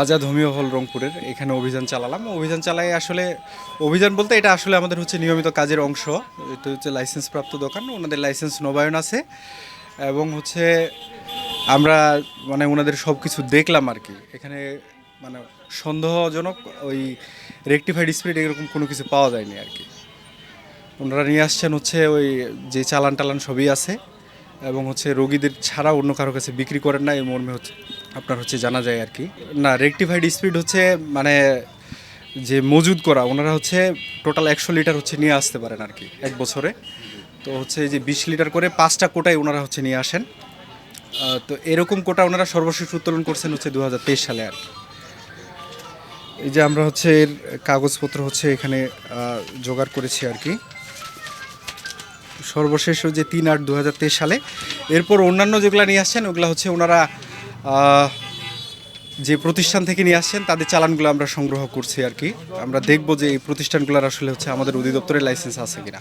Azad homeo হল রংপুরের, এখানে অভিযান চালালাম। অভিযান চালাই আসলে, অভিযান বলতে এটা আসলে আমাদের হচ্ছে নিয়মিত কাজের অংশ। এটা হচ্ছে লাইসেন্স প্রাপ্ত দোকান, ওনাদের লাইসেন্স নবায়ন আছে। এবং হচ্ছে আমরা মানে ওনাদের সব কিছু দেখলাম আর কি। এখানে মানে সন্দেহজনক ওই রেকটিফাইড স্পিরিট এরকম কোনো কিছু পাওয়া যায়নি আর কি। ওনারা নিয়ে আসছেন হচ্ছে ওই যে চালান টালান সবই আছে এবং হচ্ছে রোগীদের ছাড়া অন্য কারও কাছে বিক্রি করেন না, এই মর্মে হচ্ছে আপনার হচ্ছে জানা যায় আর কি। না রেকটিফাইড স্পিড হচ্ছে মানে যে মজুদ করা, ওনারা হচ্ছে টোটাল একশো লিটার হচ্ছে নিয়ে আসতে পারেন আর কি, এক বছরে। তো হচ্ছে এই যে বিশ লিটার করে পাঁচটা কোটায় ওনারা হচ্ছে নিয়ে আসেন। তো এরকম কোটা ওনারা সর্বশেষ উত্তোলন করছেন হচ্ছে দু হাজার তেইশ সালে আর কি। এই যে আমরা হচ্ছে এর কাগজপত্র হচ্ছে এখানে জোগাড় করেছি আর কি। সর্বশেষ যে তিন আট দু সালে। এরপর অন্যান্য যেগুলো নিয়ে আসছেন, ওগুলো হচ্ছে ওনারা যে প্রতিষ্ঠান থেকে নিয়ে আসছেন, তাদের চালানগুলো আমরা সংগ্রহ করছি আর কি। আমরা দেখব যে এই প্রতিষ্ঠানগুলোর আসলে হচ্ছে আমাদের অধিদপ্তরের লাইসেন্স আছে কিনা।